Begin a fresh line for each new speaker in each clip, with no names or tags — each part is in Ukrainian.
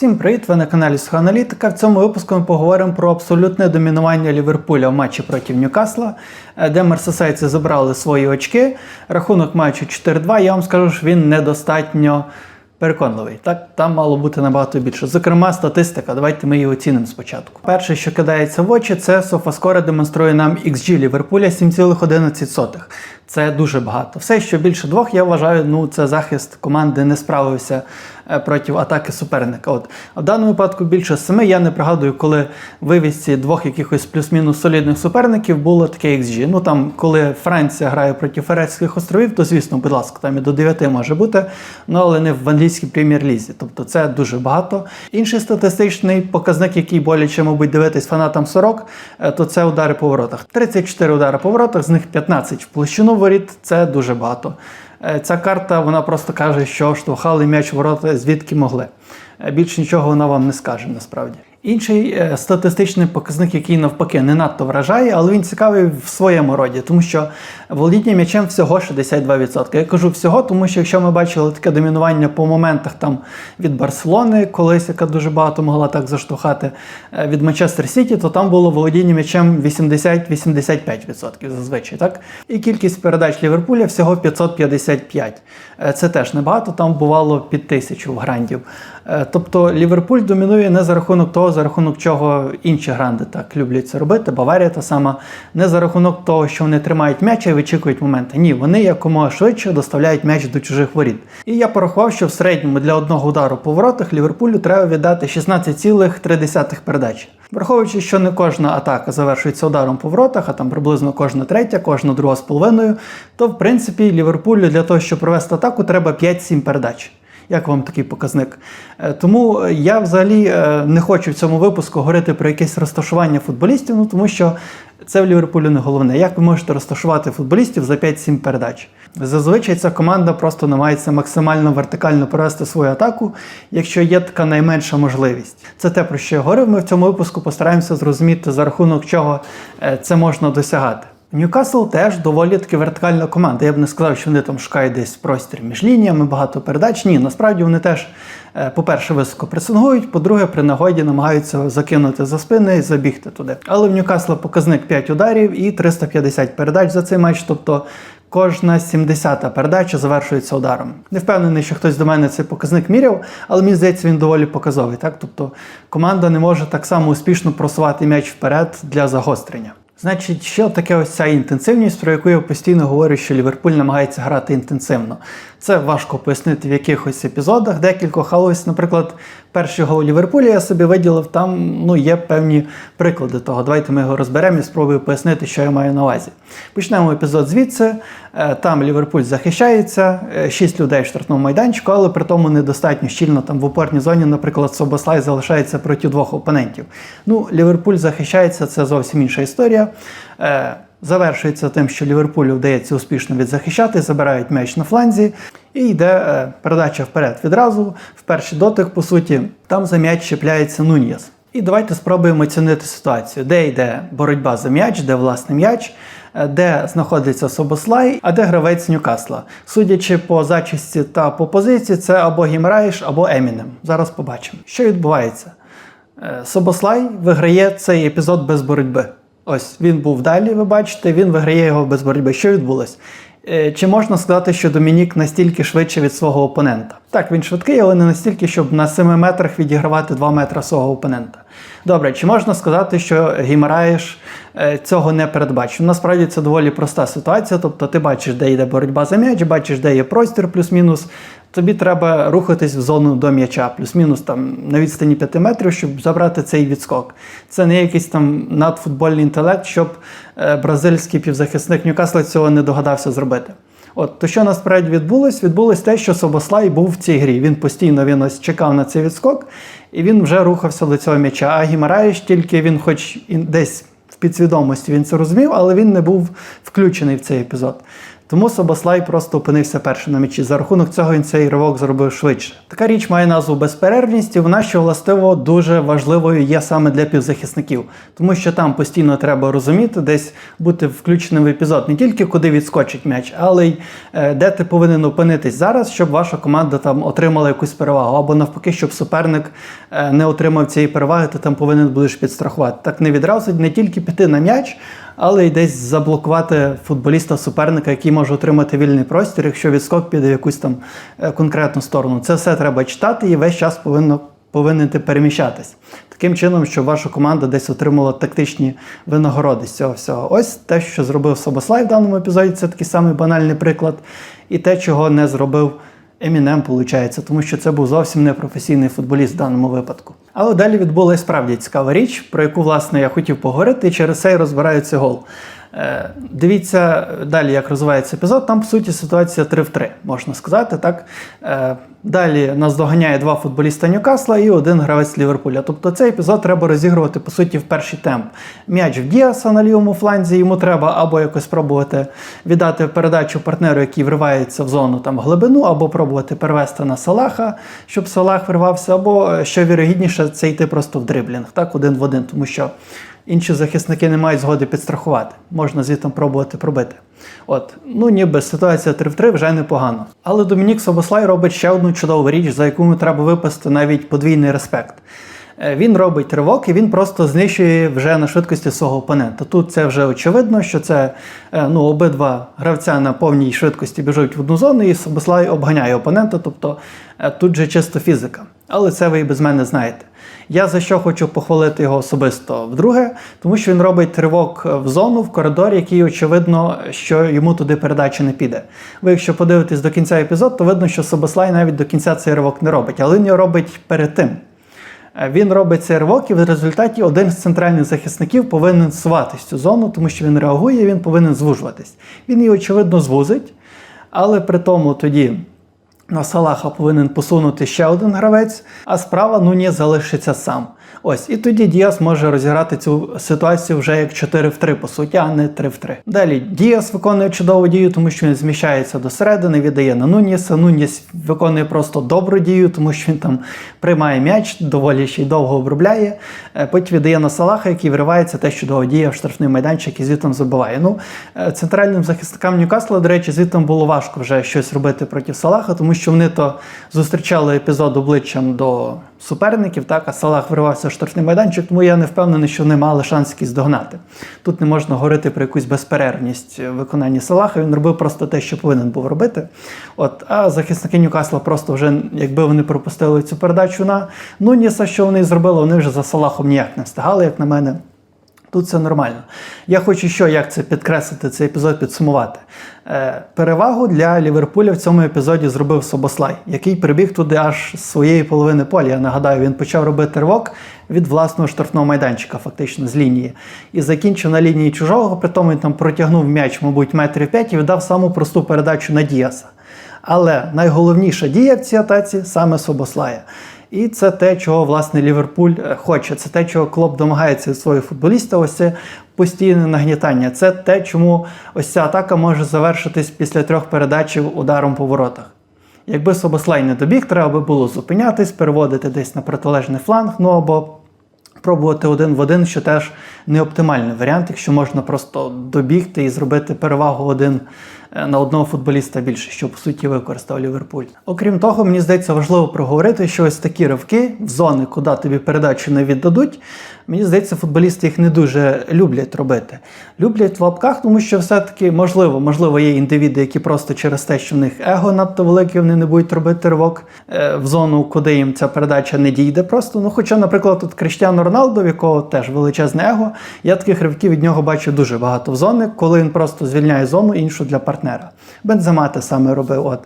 Всім привіт! Ви на каналі Сухоаналітика. В цьому випуску ми поговоримо про абсолютне домінування Ліверпуля в матчі проти Ньюкасла, е, де мерсесайці забрали свої очки. Рахунок матчу 4-2. Я вам скажу, що він недостатньо переконливий. Так, там мало бути набагато більше. Зокрема, статистика. Давайте ми її оцінимо спочатку. Перше, що кидається в очі, це SofaScore демонструє нам XG Ліверпуля 7,11. Це дуже багато. Все, що більше двох, я вважаю, ну це захист команди не справився е, проти атаки суперника. От в даному випадку більше семи. Я не пригадую, коли вивісці двох якихось плюс-мінус солідних суперників було таке XG. Ну там, коли Франція грає проти Ферецьких островів, то звісно, будь ласка, там і до 9 може бути, ну але не в англійській прем'єр-лізі. Тобто це дуже багато. Інший статистичний показник, який боляче, мабуть, дивитись фанатам 40, е, то це удари по воротах. 34 удари по воротах, з них 15 в площину воріт. Це дуже багато. Е, Ця карта вона просто каже, що штовхали м'яч ворота звідки могли. Більше Більш нічого вона вам не скаже насправді. Інший е, статистичний показник, який навпаки не надто вражає, але він цікавий в своєму роді, тому що володіння м'ячем всього 62%. Я кажу всього, тому що якщо ми бачили таке домінування по моментах там від Барселони, колись яка дуже багато могла так заштовхати, е, від Манчестер Сіті, то там було володіння м'ячем 80-85% зазвичай. так? І кількість передач Ліверпуля всього 555. Е, Це теж небагато, там бувало під тисячу грандів. Е, Тобто Ліверпуль домінує не за рахунок того, за рахунок чого інші гранди так люблять це робити. Баварія та сама, не за рахунок того, що вони тримають м'яч вичікують моменти. Ні, вони якомога швидше доставляють м'яч до чужих воріт. І я порахував, що в середньому для одного удару по воротах Ліверпулю треба віддати 16,3 передач. Враховуючи, що не кожна атака завершується ударом по воротах, а там приблизно кожна третя, кожна друга з половиною, то в принципі Ліверпулю для того, щоб провести атаку, треба 5-7 передач. Як вам такий показник? Е, Тому я взагалі е, не хочу в цьому випуску говорити про якесь розташування футболістів, ну тому що це в Ліверпулю не головне. Як ви можете розташувати футболістів за 5-7 передач? Зазвичай ця команда просто намагається максимально вертикально провести свою атаку, якщо є така найменша можливість. Це те, про що я говорив. Ми в цьому випуску постараємося зрозуміти, за рахунок чого е, це можна досягати. Ньюкасл теж доволі таки вертикальна команда. Я б не сказав, що вони там шукають десь простір між лініями, багато передач. Ні, насправді вони теж, е, по-перше, високо пресингують, по-друге, при нагоді намагаються закинути за спини і забігти туди. Але в Ньюкасла показник 5 ударів і 350 передач за цей матч. Тобто кожна 70-та передача завершується ударом. Не впевнений, що хтось до мене цей показник міряв, але мені здається, він доволі показовий. Так? Тобто команда не може так само успішно просувати м'яч вперед для загострення. Значить, що таке ось ця інтенсивність, про яку я постійно говорю, що Ліверпуль намагається грати інтенсивно. Це важко пояснити в якихось епізодах, декількох, але ось, наприклад, перший гол Ліверпуля я собі виділив, там ну, є певні приклади того. Давайте ми його розберемо і спробую пояснити, що я маю на увазі. Почнемо епізод звідси. Е, Там Ліверпуль захищається, 6 людей в штрафному майданчику, але при тому недостатньо щільно там в опорній зоні, наприклад, Собослай залишається проти двох опонентів. Ну, Ліверпуль захищається, це зовсім інша історія. Е, Завершується тим, що Ліверпулю вдається успішно відзахищати, забирають м'яч на фланзі, і йде е, передача вперед відразу. В перший дотик, по суті, там за м'яч чіпляється Нуньєс. І давайте спробуємо оцінити ситуацію, де йде боротьба за м'яч, де власне м'яч, е, де знаходиться Собослай, а де гравець Ньюкасла. Судячи по зачисті та по позиції, це або Гімраєш, або Емінем. Зараз побачимо, що відбувається. Собослай виграє цей епізод без боротьби. Ось він був далі, ви бачите, він виграє його без боротьби. Що відбулось? Е, Чи можна сказати, що Домінік настільки швидше від свого опонента? Так, він швидкий, але не настільки, щоб на 7 метрах відігравати 2 метри свого опонента. Добре, чи можна сказати, що Гімараєш е, цього не передбачив? Насправді це доволі проста ситуація. Тобто ти бачиш, де йде боротьба за м'яч, бачиш, де є простір, плюс-мінус. Тобі треба рухатись в зону до м'яча, плюс-мінус там на відстані 5 метрів, щоб забрати цей відскок. Це не якийсь там надфутбольний інтелект, щоб е, бразильський півзахисник Ньюкасла цього не догадався зробити. От то, що насправді відбулось, відбулось те, що Собослай був в цій грі. Він постійно він ось чекав на цей відскок, і він вже рухався до цього м'яча. А Гімараєш тільки він, хоч і десь в підсвідомості він це розумів, але він не був включений в цей епізод. Тому Собослай просто опинився першим на м'ячі. За рахунок цього він цей ривок зробив швидше. Така річ має назву безперервність, і вона, що властиво дуже важливою є саме для півзахисників, тому що там постійно треба розуміти, десь бути включеним в епізод не тільки куди відскочить м'яч, але й е, де ти повинен опинитись зараз, щоб ваша команда там отримала якусь перевагу, або навпаки, щоб суперник е, не отримав цієї переваги, ти там повинен будеш підстрахувати. Так не відразу не тільки піти на м'яч, але й десь заблокувати футболіста суперника, який може отримати вільний простір, якщо відскок піде в якусь там е, конкретну сторону. Це все треба читати і весь час повинно. Повинен переміщатись таким чином, щоб ваша команда десь отримала тактичні винагороди з цього всього. Ось те, що зробив Собослай в даному епізоді, це такий самий банальний приклад, і те, чого не зробив Емінем, виходить, тому що це був зовсім не професійний футболіст в даному випадку. Але далі відбулася справді цікава річ, про яку власне я хотів поговорити, і через це і розбираю цей гол. Е, Дивіться далі, як розвивається епізод. Там, по суті, ситуація 3 в 3, можна сказати. так. Е, Далі нас доганяє два футболіста Ньюкасла і один гравець Ліверпуля. Тобто цей епізод треба розігрувати, по суті, в перший темп. М'яч в Діаса на лівому фланзі, йому треба або якось спробувати віддати передачу партнеру, який вривається в зону там глибину, або пробувати перевести на Салаха, щоб Салах вирвався, або е, що вірогідніше, це йти просто в дриблінг, так, один в один, тому що інші захисники не мають згоди підстрахувати. Можна звідти пробувати пробити. От, ну ніби ситуація 3 в 3 вже непогано. Але Домінік Собослай робить ще одну чудову річ, за яку ми треба випасти навіть подвійний респект. Е, Він робить ривок і він просто знищує вже на швидкості свого опонента. Тут це вже очевидно, що це е, ну, обидва гравця на повній швидкості біжуть в одну зону, і Собослай обганяє опонента, тобто е, тут же чисто фізика. Але це ви і без мене знаєте. Я за що хочу похвалити його особисто вдруге, тому що він робить ривок в зону в коридорі, який очевидно, що йому туди передача не піде. Ви, якщо подивитесь до кінця епізоду, то видно, що Собослай навіть до кінця цей ривок не робить, але він його робить перед тим. Він робить цей ривок, і в результаті один з центральних захисників повинен суватись цю зону, тому що він реагує, він повинен звужуватись. Він її, очевидно, звузить, але при тому тоді на Салаха повинен посунути ще один гравець, а справа Нуні залишиться сам. Ось, і тоді Діас може розіграти цю ситуацію вже як 4 в 3, по суті, а не 3 в 3. Далі Діас виконує чудову дію, тому що він зміщається до середини, віддає на Нуніса. Нуніс виконує просто добру дію, тому що він там приймає м'яч, доволі ще й довго обробляє. Е, Потім віддає на Салаха, який вривається те, що чудово діє в штрафний майданчик і звідти забиває. Ну, е, центральним захисникам Ньюкасла, до речі, звідти було важко вже щось робити проти Салаха, тому що вони то зустрічали епізод обличчям до суперників, так, а Салах вривався в штрафний майданчик, тому я не впевнений, що вони мали шанс якісь догнати. Тут не можна говорити про якусь безперервність виконання Салаха. Він робив просто те, що повинен був робити. От, а захисники Ньюкасла просто вже, якби вони пропустили цю передачу на Нуніса, що вони зробили, вони вже за Салахом ніяк не встигали, як на мене. Тут все нормально. Я хочу що, як це підкреслити, цей епізод підсумувати. Е, перевагу для Ліверпуля в цьому епізоді зробив Собослай, який прибіг туди аж з своєї половини поля. Я нагадаю, він почав робити ривок від власного штрафного майданчика, фактично з лінії. І закінчив на лінії чужого, при тому він там протягнув м'яч, мабуть, метрів п'ять і віддав саму просту передачу на Діаса. Але найголовніша дія в цій атаці саме Собослая. І це те, чого власне Ліверпуль е, хоче. Це те, чого клуб домагається від своїх футболістів. Ось це постійне нагнітання. Це те, чому ось ця атака може завершитись після трьох передач ударом по воротах. Якби Собослай не добіг, треба би було зупинятись, переводити десь на протилежний фланг, ну або пробувати один в один, що теж не оптимальний варіант, якщо можна просто добігти і зробити перевагу один на одного футболіста більше, що по суті використав Ліверпуль. Окрім того, мені здається, важливо проговорити, що ось такі ривки в зони, куди тобі передачу не віддадуть. Мені здається, футболісти їх не дуже люблять робити. Люблять в лапках, тому що все-таки можливо, можливо, є індивіди, які просто через те, що в них его надто велике, вони не будуть робити ривок е, в зону, куди їм ця передача не дійде. Просто ну, хоча, наприклад, тут Криштіану Роналду, в якого теж величезне его, я таких ривків від нього бачу дуже багато в зони, коли він просто звільняє зону іншу для партнера. Бензема те саме робив. От.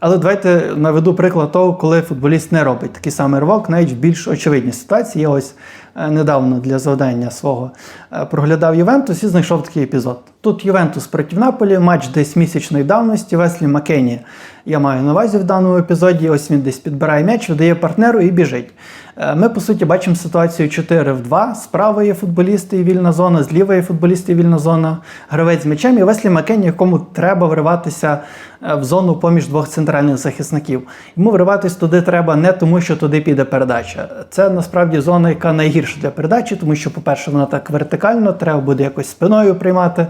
Але давайте наведу приклад того, коли футболіст не робить такий самий ривок, навіть в більш очевидній ситуації. Ось недавно для завдання свого е, проглядав Ювентус і знайшов такий епізод. Тут Ювентус проти Наполі, матч десь місячної давності. Веслі Макені я маю на увазі в даному епізоді. Ось він десь підбирає м'яч, видає партнеру і біжить. Е, Ми, по суті, бачимо ситуацію 4 в 2. З правої футболісти і вільна зона, з лівої футболісти і вільна зона. Гравець з м'ячем і Веслі Макені, якому треба вриватися е, в зону поміж двох центральних захисників. Йому вриватись туди треба не тому, що туди піде передача. Це насправді зона, яка найгірша для передачі, тому що, по-перше, вона так вертикально, треба буде якось спиною приймати.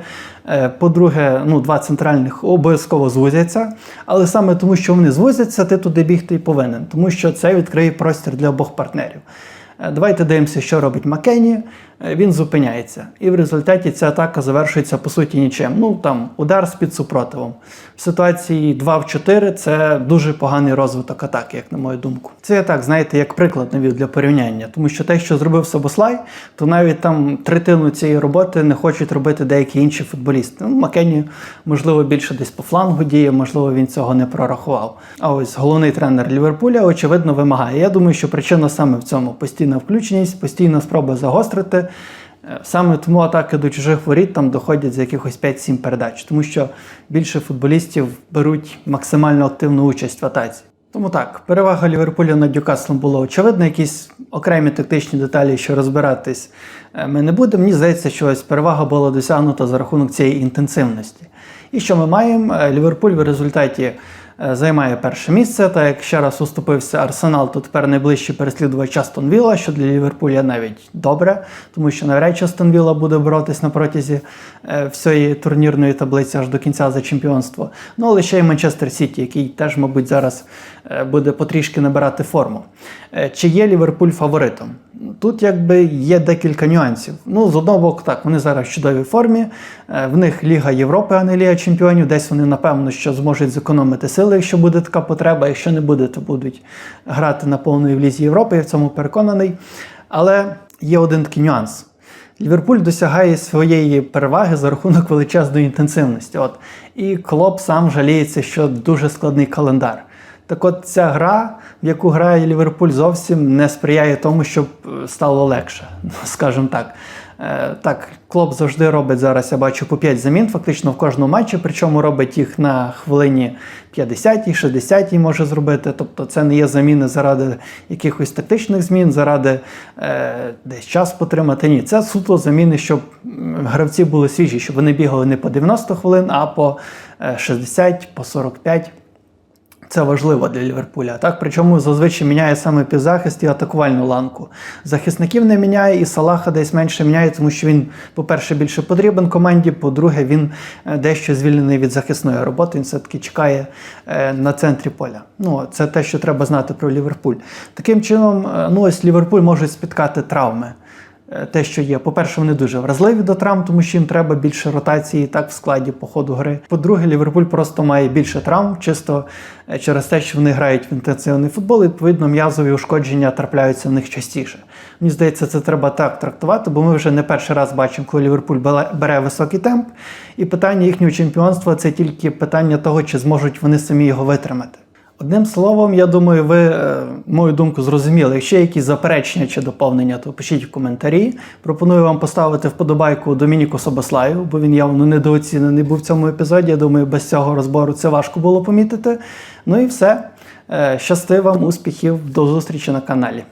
Е, По-друге, ну, два центральних обов'язково звузяться. Але саме тому, що вони звузяться, ти туди бігти і повинен, тому що це відкриє простір для обох партнерів. Е, Давайте дивимося, що робить Маккені. Е, Він зупиняється. І в результаті ця атака завершується по суті нічим. Ну там удар з під супротивом. В ситуації 2 в 4 це дуже поганий розвиток атаки, як на мою думку. Це так, знаєте, як приклад навів для порівняння. Тому що те, що зробив Собослай, то навіть там третину цієї роботи не хочуть робити деякі інші футболісти. Ну, Макені, можливо, більше десь по флангу діє, можливо, він цього не прорахував. А ось головний тренер Ліверпуля, очевидно, вимагає. Я думаю, що причина саме в цьому постійна включеність, постійна спроба загострити. Саме тому атаки до чужих воріт там доходять за якихось 5-7 передач, тому що більше футболістів беруть максимально активну участь в атаці. Тому так, перевага Ліверпуля над Ньюкаслом була очевидна. Якісь окремі тактичні деталі, що розбиратись е, ми не будемо. Мені здається, що ось перевага була досягнута за рахунок цієї інтенсивності. І що ми маємо? Е, Ліверпуль в результаті займає перше місце. Так як ще раз уступився Арсенал, то тепер найближчий переслідувач Астон Вілла, що для Ліверпуля навіть добре, тому що навряд чи Астон Вілла буде боротись на протязі е, всієї турнірної таблиці аж до кінця за чемпіонство. Ну але ще й Манчестер Сіті, який теж, мабуть, зараз е, буде потрішки набирати форму. Е, Чи є Ліверпуль фаворитом? Тут якби є декілька нюансів. Ну, з одного боку, так, вони зараз в чудовій формі. Е, В них Ліга Європи, а не Ліга Чемпіонів. Десь вони, напевно, що зможуть зекономити сили, якщо буде така потреба. Якщо не буде, то будуть грати на повної в Лізі Європи, я в цьому переконаний. Але є один такий нюанс. Ліверпуль досягає своєї переваги за рахунок величезної інтенсивності. От. І Клоп сам жаліється, що дуже складний календар. Так от ця гра, в яку грає Ліверпуль, зовсім не сприяє тому, щоб е, стало легше, скажімо так. Е, Так, Клоп завжди робить зараз, я бачу, по 5 замін, фактично в кожному матчі, причому робить їх на хвилині 50-й, 60-й може зробити. Тобто це не є заміни заради якихось тактичних змін, заради е, десь час потримати. Ні, це суто заміни, щоб гравці були свіжі, щоб вони бігали не по 90 хвилин, а по е, 60, по 45. Це важливо для Ліверпуля. Так, причому зазвичай міняє саме півзахист і атакувальну ланку. Захисників не міняє, і Салаха десь менше міняє, тому що він, по-перше, більше потрібен команді. По-друге, він е, дещо звільнений від захисної роботи. Він все-таки чекає е, на центрі поля. Ну, це те, що треба знати про Ліверпуль. Таким чином, е, ну ось Ліверпуль може спіткати травми. Е, те, що є. По-перше, вони дуже вразливі до травм, тому що їм треба більше ротації так в складі по ходу гри. По-друге, Ліверпуль просто має більше травм, чисто е, через те, що вони грають в інтенсивний футбол, і відповідно м'язові ушкодження трапляються в них частіше. Мені здається, це треба так трактувати, бо ми вже не перший раз бачимо, коли Ліверпуль бере- бере високий темп, і питання їхнього чемпіонства це тільки питання того, чи зможуть вони самі його витримати. Одним словом, я думаю, ви е, мою думку зрозуміли. Якщо є якісь заперечення чи доповнення, то пишіть в коментарі. Пропоную вам поставити вподобайку Домініку Собослаю, бо він явно недооцінений був в цьому епізоді. Я думаю, без цього розбору це важко було помітити. Ну і все. Е, Щасти вам, успіхів, до зустрічі на каналі.